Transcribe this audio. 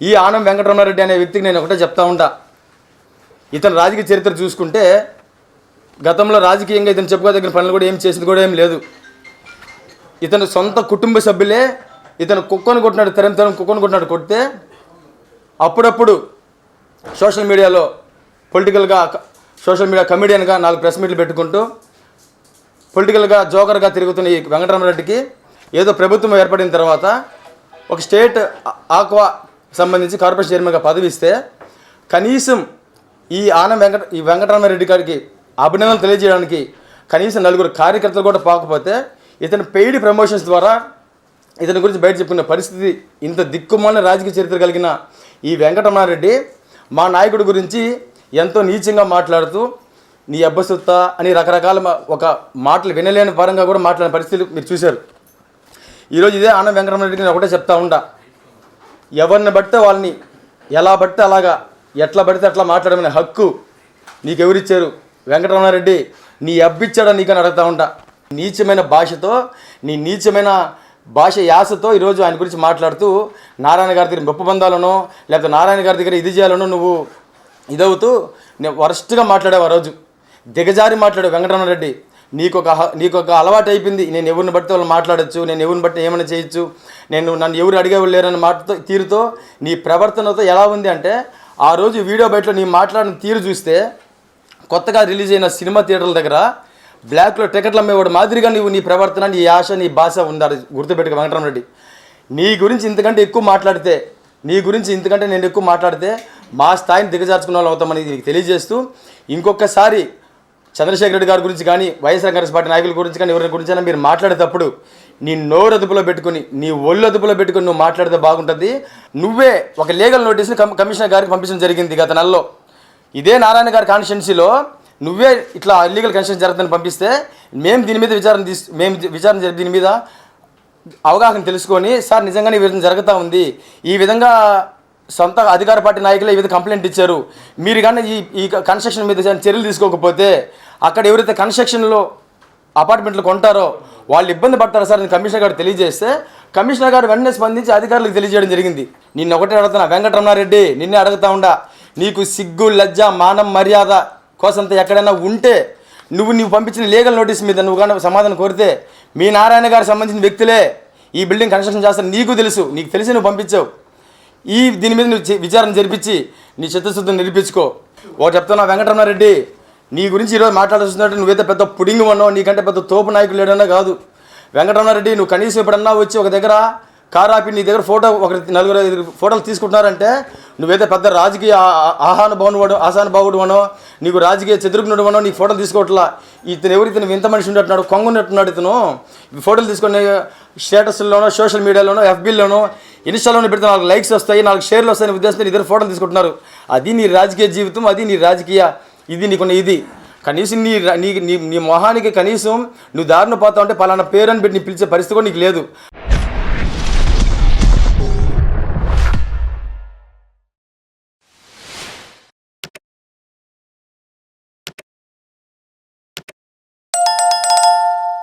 ఈ ఆనం వెంకటరమణారెడ్డి అనే వ్యక్తికి నేను ఒకటే చెప్తా ఉంటా. ఇతని రాజకీయ చరిత్ర చూసుకుంటే గతంలో రాజకీయంగా ఇతను చెప్పుకోదగిన పనులు కూడా ఏం చేసింది కూడా ఏం లేదు. ఇతను సొంత కుటుంబ సభ్యులే ఇతను కుక్కను కొట్టినాడు తరం తరం కుక్కను కొట్టినాడు కొడితే అప్పుడప్పుడు సోషల్ మీడియాలో పొలిటికల్గా సోషల్ మీడియా కమెడియన్గా నాలుగు ప్రెస్ మీట్లు పెట్టుకుంటూ పొలిటికల్గా జోకర్గా తిరుగుతున్న ఈ వెంకటరామరెడ్డికి ఏదో ప్రభుత్వం ఏర్పడిన తర్వాత ఒక స్టేట్ ఆక్వా సంబంధించి కార్పొరేషన్ చైర్మన్గా పదవి ఇస్తే కనీసం ఈ ఆనం వెంకట ఈ వెంకటరామరెడ్డి గారికి అభినందనలు తెలియజేయడానికి కనీసం నలుగురు కార్యకర్తలు కూడా పోకపోతే ఇతని పెయిడ్ ప్రమోషన్స్ ద్వారా ఇతని గురించి బయట చెప్పుకునే పరిస్థితి ఇంత దిక్కుమాలిన రాజకీయ చరిత్ర కలిగిన ఈ వెంకటరమణారెడ్డి మా నాయకుడి గురించి ఎంతో నీచంగా మాట్లాడుతూ నీ అబ్బసుత్త అని రకరకాల మా- ఒక మాటలు వినలేని పరంగా కూడా మాట్లాడిన పరిస్థితులు మీరు చూశారు. ఈరోజు ఇదే ఆనంద వెంకటరమణారెడ్డికి నేను ఒకటే చెప్తా ఉంటా ఎవరిని బడితే వాళ్ళని ఎలా పడితే అలాగా ఎట్లా పడితే అట్లా మాట్లాడమనే హక్కు నీకెవరిచ్చారు? వెంకటరమణారెడ్డి నీ అబ్బిచ్చాడా నీకని అడుగుతా ఉంటా. నీచమైన భాషతో నీ నీచమైన భాష యాసతో ఈరోజు ఆయన గురించి మాట్లాడుతూ నారాయణ గారి దగ్గర మెప్పు బంధాలనో లేకపోతే నారాయణ గారి దగ్గర ఇది చేయాలనో నువ్వు ఇదవుతూ నేను వరస్ట్గా మాట్లాడావు ఆ రోజు. దిగజారి మాట్లాడావు వెంకటరమణారెడ్డి. నీకు ఒక హ- నీకు ఒక అలవాటు అయిపోయింది. నేను ఎవరిని బట్టి వాళ్ళు మాట్లాడొచ్చు? నేను ఎవరిని బట్టి ఏమైనా చేయొచ్చు? నేను నన్ను ఎవరు అడిగేవాళ్ళు లేరని మాటతో తీరుతో నీ ప్రవర్తనతో ఎలా ఉంది అంటే ఆ రోజు వీడియో బయటలో నీ మాట్లాడిన తీరు చూస్తే కొత్తగా రిలీజ్ అయిన సినిమా థియేటర్ల దగ్గర బ్లాక్లో టికెట్లు అమ్మేవాడు మాదిరిగా నీవు నీ ప్రవర్తన నీ ఆశ నీ భాష ఉండాలి. గుర్తుపెట్టుకు వెంకటరామరెడ్డి నీ గురించి ఇంతకంటే ఎక్కువ మాట్లాడితే నీ గురించి ఇంతకంటే నేను ఎక్కువ మాట్లాడితే మా స్థాయిని దిగజార్చుకున్న వాళ్ళు అవుతామని నీకు తెలియజేస్తూ ఇంకొకసారి చంద్రశేఖర రెడ్డి గారి గురించి కానీ వైఎస్ఆర్ కాంగ్రెస్ పార్టీ నాయకుల గురించి కానీ ఎవరి గురించి అయినా మీరు మాట్లాడేటప్పుడు నీ నోరు అదుపులో పెట్టుకుని నీ ఒళ్ళు అదుపులో పెట్టుకుని నువ్వు మాట్లాడితే బాగుంటుంది. నువ్వే ఒక లీగల్ నోటీస్ని కమిషనర్ గారికి పంపించడం జరిగింది గత నెలలో. ఇదే నారాయణ గారి కాన్స్టిట్యున్సీలో నువ్వే ఇట్లా అల్లీగల్ కన్స్ట్రక్షన్ జరుగుతుందని పంపిస్తే మేము దీని మీద విచారణ తీసు మేము విచారణ జరిపి దీని మీద అవగాహన తెలుసుకొని సార్ నిజంగానే ఈ విధంగా జరుగుతూ ఉంది. ఈ విధంగా సొంత అధికార పార్టీ నాయకులు ఈ విధంగా కంప్లైంట్ ఇచ్చారు. మీరు కానీ ఈ ఈ కన్స్ట్రక్షన్ మీద చర్యలు తీసుకోకపోతే అక్కడ ఎవరైతే కన్స్ట్రక్షన్లో అపార్ట్మెంట్లు కొంటారో వాళ్ళు ఇబ్బంది పడతారు సార్ అని కమిషనర్ గారు తెలియజేస్తే కమిషనర్ గారు వెంటనే స్పందించి అధికారులకు తెలియజేయడం జరిగింది. నిన్న ఒకటే అడుగుతున్నా వెంకటరమణారెడ్డి నిన్నే అడుగుతా ఉండా నీకు సిగ్గు లజ్జ మానం మర్యాద కోసంత ఎక్కడైనా ఉంటే నువ్వు నువ్వు పంపించిన లీగల్ నోటీస్ మీద నువ్వు కానీ సమాధానం కోరితే మీ నారాయణ గారికి సంబంధించిన వ్యక్తులే ఈ బిల్డింగ్ కన్స్ట్రక్షన్ చేస్తారు నీకు తెలుసు నీకు తెలిసి నువ్వు పంపించావు. ఈ దీని మీద నువ్వు విచారణ జరిపించి నీ చిత్తశుద్ధిని నిరూపించుకో ఒక చెప్తున్నా వెంకటరమణారెడ్డి నీ గురించి ఈరోజు మాట్లాడుతున్నట్టు నువ్వైతే పెద్ద పుడింగ్ ఉన్నావు నీకంటే పెద్ద తోపు నాయకులు లేడన్నా కాదు. వెంకటరమణారెడ్డి నువ్వు కనీసం ఎప్పుడన్నా వచ్చి ఒక దగ్గర కారు ఆపి నీ దగ్గర ఫోటో ఒక నలుగురు ఐదుగురు ఫోటోలు తీసుకుంటున్నారంటే నువ్వైతే పెద్ద రాజకీయ ఆహాన భావనుడు ఆసాన భావుడు అనో నీకు రాజకీయ చతురుకునుడు అనో నీకు ఫోటోలు తీసుకోవట్లా. ఇతను ఎవరు ఇతను వింత మనిషి ఉన్నట్టున్నాడు కొంగున్నట్టున్నాడు ఇతను. ఫోటోలు తీసుకునే స్టేటస్లోనో సోషల్ మీడియాలోనో ఎఫ్బీలోనో ఇన్స్టాలోనే పెడితే నాలుగు లైక్స్ వస్తాయి నాలుగు షేర్లు వస్తాయని ఉద్దేశంతో ఇద్దరు ఫోటోలు తీసుకుంటున్నారు. అది నీ రాజకీయ జీవితం అది నీ రాజకీయ ఇది నీకున్న ఇది. కనీసం నీ నీ నీ మొహానికి కనీసం నువ్వు దారిన పోతా ఉంటే పలానా పేరు అని పెట్టి నీ పిలిచే పరిస్థితి కూడా నీకు లేదు.